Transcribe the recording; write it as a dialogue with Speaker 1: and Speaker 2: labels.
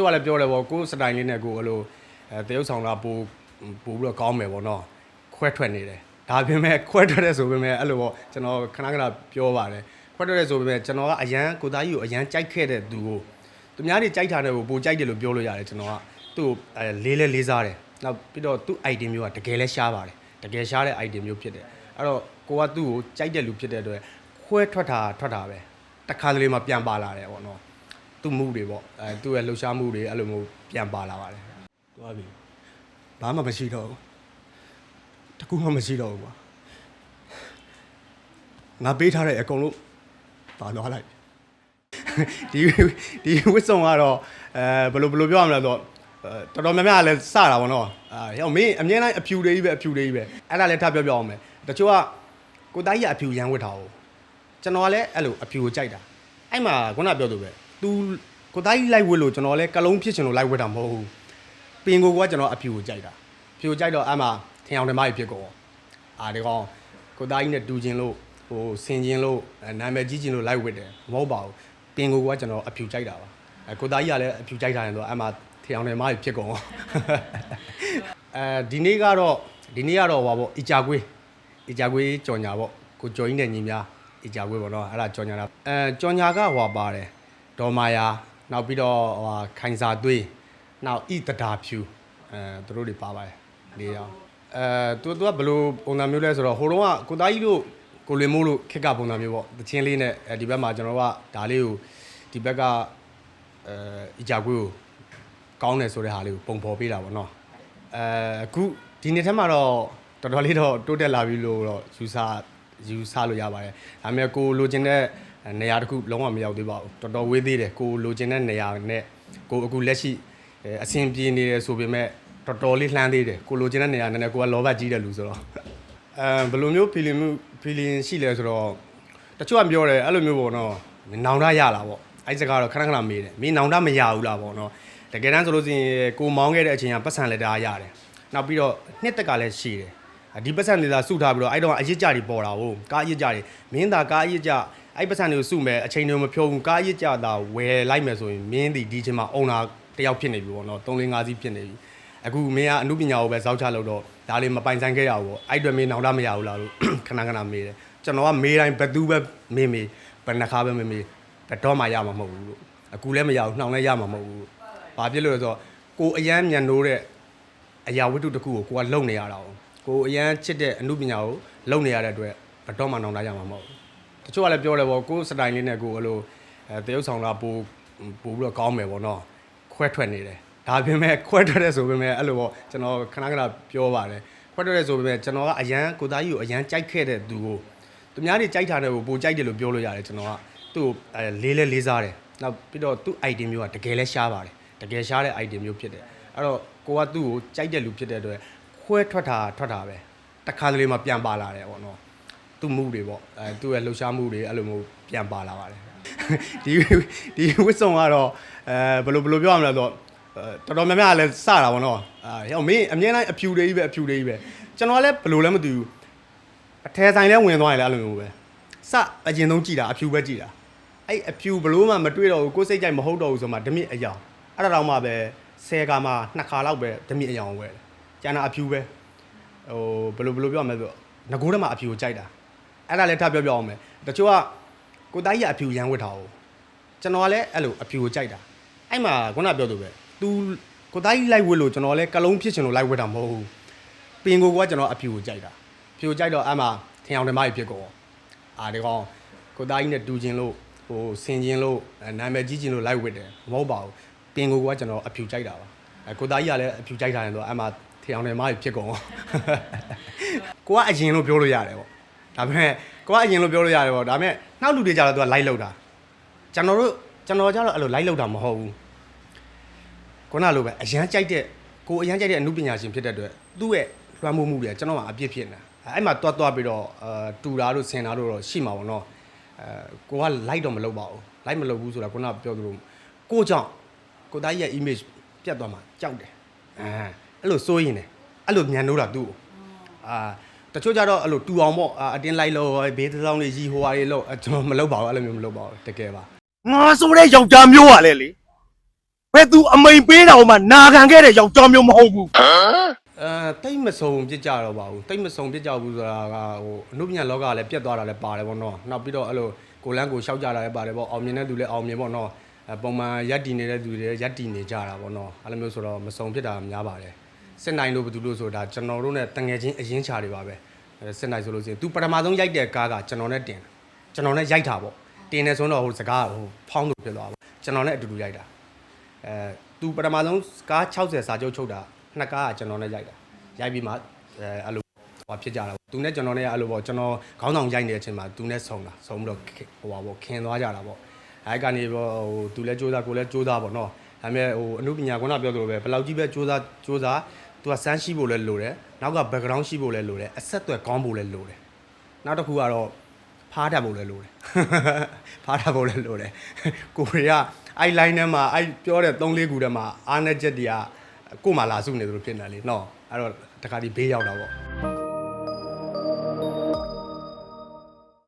Speaker 1: ချို့ကလည်းပြောတယ်ပေါ့ကိုယ်စတိုင်လေးနဲ့ကိုယ်အဲ့လိုအဲတရုပ်ဆောင်တာပိုပိုပြီးတော့ကောင်းမယ်ပေါ့နော်ခွဲထွက်နေတယ်ဒါပေမဲ့ခွဲထွက်တဲ့ဆိုပေမဲ့အဲ့လိုပေါ့ကျွန်တော်ခဏခဏပြောပါတယ်ခွဲထွက်တဲ့ဆိုပေမဲ့ကျွန်တော်ကအရန်ကိုသားကြီးကိုအရန်ကြိုက်ခဲ့တဲ့သူကိုသူများတွေကြိုက်တာတဲ့ကိုပိုကြိုက်တယ်လို့ပြောလို့ရတယ်ကျွန်တော်ကသူ့ကိုအဲလေးလဲလေးစားတယ်နောက်ပြီးတော့သူ့ item မျိုးကတကယ်လဲရှားပါတယ်တကယ်ရှားတဲ့ item မျိုးဖြစ်တယ်အဲ့တော့ကိုကသူ့ကိုကြိုက်တဲ့လူဖြစ်တဲ့အတွက်ခွဲထွက်တာထွက်တာပဲတစ်ခါတလေမှပြန်ပါလာတယ်ပေါ့နော် သူ့မှုတွေပေါ့အဲသူ့ရဲ့လှုပ်ရှားမှုတွေအဲ့လိုမျိုးပြန်ပါလာပါတယ်သွားပြီဘာမှမရှိတော့ဘူးတကူမှမရှိတော့ဘူးကွာငါပေးထားတဲ့အကုန်လုံးပါသွားလိုက်ဒီဒီဝစ်စုံကတော့အဲဘယ်လိုဘယ်လိုပြောရမလဲဆိုတော့အဲတော်တော်များများလည်းစတာပေါ့နော်အာဟောမင်းအမြဲတမ်းအဖြူတွေကြီးပဲအဖြူတွေကြီးပဲအဲ့ဒါလည်းထပ်ပြောပြအောင်မယ်တချို့ကကိုသားကြီးကအဖြူရမ်းဝတ်ထားအောင်ကျွန်တော်ကလည်းအဲ့လိုအဖြူကိုကြိုက်တာအဲ့မှာခုနပြောသူပဲ तू ကိုသားကြီးလိုက်ဝတ်လို့ကျွန်တော်လည်းကလုံးဖြစ်ချင်လို့လိုက်ဝတ်တာမဟုတ်ဘူးပင်ကိုကကျွန်တော်အဖြူကိုကြိုက်တာဖြူကိုကြိုက်တော့အဲ့မှာထင်အောင်ဓမ္မကြီးဖြစ်ကုန်အာဒီကောင်ကိုသားကြီးနဲ့တူချင်းလို့ဟိုဆင်ချင်းလို့အဲနာမည်ကြီးချင်းလို့လိုက်ဝတ်တယ်မဟုတ်ပါဘူးပင်ကိုကကျွန်တော်အဖြူကြိုက်တာပါအဲကိုသားကြီးကလည်းအဖြူကြိုက်တာရင်တော့အဲ့မှာထင်အောင်ဓမ္မကြီးဖြစ်ကုန်အဲဒီနေ့ကတော့ဒီနေ့ကတော့ဟောပေါ့အီချာကွေးအီချာကွေးကြော်ညာပေါ့ကိုကျော်ကြီးနဲ့ညီများအီချာကွေးပေါ့နော်အဲ့ဒါကြော်ညာတာအဲကြော်ညာကဟောပါတယ် ဒေါ်မာယာနောက်ပြီးတော့ဟိုဟာခိုင်စာသွေးနောက်ဣတဒါဖြူအဲသူတို့တွေပါပါတယ်၄ယောက်အဲသူသူကဘယ်လိုပုံစံမျိုးလဲဆိုတော့ဟိုတုန်းကကိုသားကြီးတို့ကိုလွင်မိုးတို့ခက်ကပုံစံမျိုးပေါ့တချင်းလေးနဲ့အဲဒီဘက်မှာကျွန်တော်ကဒါလေးကိုဒီဘက်ကအဲအကြကွေးကိုကောင်းတယ်ဆိုတဲ့ဟာလေးကိုပုံဖော်ပေးတာပေါ့နော်အဲအခုဒီနေ့ထက်မှာတော့တော်တော်လေးတော့တိုးတက်လာပြီလို့တော့ယူဆယူဆလို့ရပါတယ်ဒါပေမဲ့ကိုလိုချင်တဲ့အဲ နေရာတစ်ခုလုံးဝမရောက်သေးပါဘူးတော်တော်ဝေးသေးတယ်ကိုလိုချင်တဲ့နေရာနဲ့ကိုအခုလက်ရှိအဲအဆင်ပြေနေတယ်ဆိုပေမဲ့တော်တော်လေးလှမ်းသေးတယ်ကိုလိုချင်တဲ့နေရာနဲ့ကိုကလောဘကြီးတဲ့လူဆိုတော့အဲဘယ်လိုမျိုး feeling မျိုး feeling ရှိလဲဆိုတော့တချို့ကပြောတယ်အဲ့လိုမျိုးပေါ့နော်နောင်တရလာပေါ့အဲ့စကားတော့ခဏခဏမေးတယ်မင်းနောင်တမရဘူးလားပေါ့နော်တကယ်တမ်းဆိုလို့ရှိရင်ကိုမောင်းခဲ့တဲ့အချိန်ကပတ်စံလက်တာရတယ်နောက်ပြီးတော့နှစ်တက်ကလည်းရှိတယ်ဒီပတ်စံတွေသာစုထားပြီးတော့အဲ့တော့အရစ်ကြတွေပေါ်တာဟုတ်ကားအရစ်ကြတွေမင်းသာကားအရစ်ကြ အဲ့ပတ်စံတွေကိုစုမယ်အချိန်တွေမဖြုံးဘူးကားအရစ်ကြသာဝယ်လိုက်မယ်ဆိုရင်မင်းဒီဒီချိန်မှာအုံနာတယောက်ဖြစ်နေပြီပေါ့နော်3 4 5စီးဖြစ်နေပြီအခုမင်းကအမှုပညာကိုပဲစောက်ချလို့တော့ဒါလေးမပိုင်ဆိုင်ခဲ့ရဘူးပေါ့အဲ့အတွက်မင်းနောင်တမရဘူးလားလို့ခဏခဏမေးတယ်ကျွန်တော်ကမေးတိုင်းဘသူပဲမေးမေးဘယ်နှခါပဲမေးမေးဘယ်တော့မှရမှာမဟုတ်ဘူးလို့အခုလည်းမရဘူးနှောင်လည်းရမှာမဟုတ်ဘူးဘာဖြစ်လို့လဲဆိုတော့ကိုအရန်မြန်နိုးတဲ့အရာဝတ္ထုတစ်ခုကိုကိုကလုံနေရတာ哦ကိုအရန်ချစ်တဲ့အမှုပညာကိုလုံနေရတဲ့အတွက်ဘယ်တော့မှနောင်တရမှာမဟုတ်ဘူးတ ချို့ကလည်းပြောတယ်ပေါ့ကိုစတိုင်လေးနဲ့ကိုအဲ့လိုအဲတရုပ်ဆောင်တာပိုပိုပြီးတော့ကောင်းမယ်ပေါ့နော်ခွဲထွက်နေတယ်ဒါပေမဲ့ခွဲထွက်တဲ့ဆိုပေမဲ့အဲ့လိုပေါ့ကျွန်တော်ခဏခဏပြောပါတယ်ခွဲထွက်တဲ့ဆိုပေမဲ့ကျွန်တော်ကအရန်ကိုသားကြီးကိုအရန်ကြိုက်ခဲ့တဲ့သူကိုသူများတွေကြိုက်တာတဲ့ကိုပိုကြိုက်တယ်လို့ပြောလို့ရတယ်ကျွန်တော်ကသူ့ကိုအဲလေးလဲလေးစားတယ်နောက်ပြီးတော့သူ့ item မျိုးကတကယ်လဲရှားပါတယ်တကယ်ရှားတဲ့ item မျိုးဖြစ်တယ်အဲ့တော့ကိုကသူ့ကိုကြိုက်တဲ့လူဖြစ်တဲ့အတွက်ခွဲထွက်တာထွက်တာပဲတစ်ခါတလေမှပြန်ပါလာတယ်ပေါ့နော် သူ့မှုတွေပေါ့အဲသူ့ရဲ့လှုပ်ရှားမှုတွေအဲ့လိုမျိုးပြန်ပါလာပါတယ်ဒီဒီဝစ်စုံကတော့အဲဘယ်လိုဘယ်လိုပြောရမလဲဆိုတော့အဲတော်တော်များများလည်းစတာပေါ့နော်အာဟောမင်းအမြဲတမ်းအဖြူတွေကြီးပဲအဖြူတွေကြီးပဲကျွန်တော်ကလည်းဘယ်လိုလဲမသိဘူးအထဲဆိုင်လဲဝင်သွားရင်လည်းအဲ့လိုမျိုးပဲစအရင်ဆုံးကြည်တာအဖြူပဲကြည်တာအဲ့အဖြူဘလို့မှမတွေ့တော့ဘူးကိုယ်စိတ်ကြိုက်မဟုတ်တော့ဘူးဆိုမှဓမြစ်အယောင်အဲ့ဒါတော့မှပဲဆယ်ခါမှနှစ်ခါလောက်ပဲဓမြစ်အယောင်ဝယ်တယ်ကျန်တာအဖြူပဲဟိုဘယ်လိုဘယ်လိုပြောရမလဲဆိုတော့ငကိုးထဲမှာအဖြူကိုကြိုက်တာ အဲ့ဒါလည်းထပ်ပြောပြအောင်မယ်တချို့ကကိုသားကြီးကအဖြူရမ်းဝတ်ထားအောင်ကျွန်တော်ကလည်းအဲ့လိုအဖြူကိုကြိုက်တာအဲ့မှာခုနပြောသူပဲ तू ကိုသားကြီးလိုက်ဝတ်လို့ကျွန်တော်လည်းကလုံးဖြစ်ချင်လို့လိုက်ဝတ်တာမဟုတ်ဘူးပင်ကိုကကျွန်တော်အဖြူကိုကြိုက်တာဖြူကိုကြိုက်တော့အဲ့မှာထင်အောင်ဓမ္မကြီးဖြစ်ကုန်အာဒီကောင်ကိုသားကြီးနဲ့တူချင်းလို့ဟိုဆင်ချင်းလို့အဲနာမည်ကြီးချင်းလို့လိုက်ဝတ်တယ်မဟုတ်ပါဘူးပင်ကိုကကျွန်တော်အဖြူကြိုက်တာပါအဲကိုသားကြီးကလည်းအဖြူကြိုက်တာရင်တော့အဲ့မှာထင်အောင်ဓမ္မကြီးဖြစ်ကုန်ကိုကအရင်လို့ပြောလို့ရတယ်ပေါ့ ဒါပေမဲ့ကိုကအရင်လို့ပြောလို့ရတယ်ပေါ့ဒါပေမဲ့နောက်လူတွေကြတော့သူကလိုက်လောက်တာကျွန်တော်တို့ကျွန်တော်ကြတော့အဲ့လိုလိုက်လောက်တာမဟုတ်ဘူးခုနလိုပဲအရန်ကြိုက်တဲ့ကိုအရန်ကြိုက်တဲ့အမှုပညာရှင်ဖြစ်တဲ့အတွက်သူ့ရဲ့လွှမ်းမိုးမှုတွေကကျွန်တော်မှအပြစ်ဖြစ်နေတာအဲ့မှာတွတ်တွတ်ပြီးတော့အာတူတာတို့ဆင်တာတို့တော့ရှိမှာပေါ့နော်အဲကိုကလိုက်တော့မလုပ်ပါဘူးလိုက်မလုပ်ဘူးဆိုတာခုနပြောသလိုကိုကြောင့်ကိုသားကြီးရဲ့ image ပြတ်သွားမှာကြောက်တယ်အဲအဲ့လိုစိုးရင်တယ်အဲ့လိုညံနိုးတာသူ့ကိုအာ တချို့ကြတော့အဲ့လိုတူအောင်ပေါ့အာအတင်းလိုက်လို့ဘေးသစောင်းလေးရီဟိုဟာလေးလို့ကျွန်တော်မလုပ်ပါဘူးအဲ့လိုမျိုးမလုပ်ပါဘူးတကယ်ပါ
Speaker 2: ငါဆိုတဲ့ယောက်ျားမျိုးကလည်းလေဘယ်သူအမိန်ပေးတော်မှနာခံခဲ့တဲ့ယောက်ျားမျိုးမဟုတ်ဘူး
Speaker 1: အဲတိတ်မစုံပြစ်ကြတော့ပါဘူးတိတ်မစုံပြစ်ကြဘူးဆိုတာကဟိုအနုပညာလောကလည်းပြတ်သွားတာလည်းပါတယ်ပေါ့နော်နောက်ပြီးတော့အဲ့လိုကိုလန်းကိုရှောက်ကြတာလည်းပါတယ်ပေါ့အောင်မြင်တဲ့သူလည်းအောင်မြင်ပေါ့နော်အဲပုံမှန်ရက်တည်နေတဲ့သူတွေလည်းရက်တည်နေကြတာပေါ့နော်အဲ့လိုမျိုးဆိုတော့မစုံဖြစ်တာများပါတယ် စစ်နိုင်လို့ဘယ်သူလို့ဆိုတာကျွန်တော်တို့ ਨੇ တငယ်ချင်းအရင်ချာတွေပါပဲအဲစစ်နိုင်ဆိုလို့ရှိရင် तू ပထမဆုံးရိုက်တဲ့ကားကကျွန်တော်နဲ့တင်ကျွန်တော်နဲ့ရိုက်တာပေါ့တင်နေဆိုတော့ဟိုစကားဟိုဖောင်းလို့ဖြစ်သွားပါကျွန်တော်နဲ့အတူတူရိုက်တာအဲ तू ပထမဆုံးကား60စာချုပ်ချုပ်တာနှစ်ကားကကျွန်တော်နဲ့ရိုက်တာ ရိုက်ပြီးမှအဲအဲ့လိုဟိုဖြစ်ကြတာပေါ့သူနဲ့ကျွန်တော်နဲ့အဲ့လိုပေါ့ကျွန်တော်ခေါင်းဆောင်ရိုက်နေတဲ့အချိန်မှာသူနဲ့ဆုံတာဆုံပြီးတော့ဟိုပါပေါ့ခင်သွားကြတာပေါ့အဲကနေပေါ့ဟိုသူလည်းစူးစမ်းကိုလည်းစူးစမ်းပေါ့နော်ဒါပေမဲ့ဟိုအမှုပညာကွန်းကပြောသလိုပဲဘယ်လောက်ကြီးပဲစူးစမ်းစူးစမ်း သူကစမ်းရှိဖို့လည်းလိုတယ်နောက်က background ရှိဖို့လည်းလိုတယ်အဆက်အသွယ်ကောင်းဖို့လည်းလိုတယ်နောက်တစ်ခုကတော့ဖားတတ်ဖို့လည်းလိုတယ်ဖားတတ်ဖို့လည်းလိုတယ်ကိုရီးယားအဲ့ line ထဲမှာအဲ့ပြောတဲ့3 4ခုထဲမှာအားနဲ့ချက်တွေကကို့မှာလာစုနေသလိုဖြစ်နေတယ်လေနော်အဲ့တော့တခါဒီဘေးရောက်တာပေါ့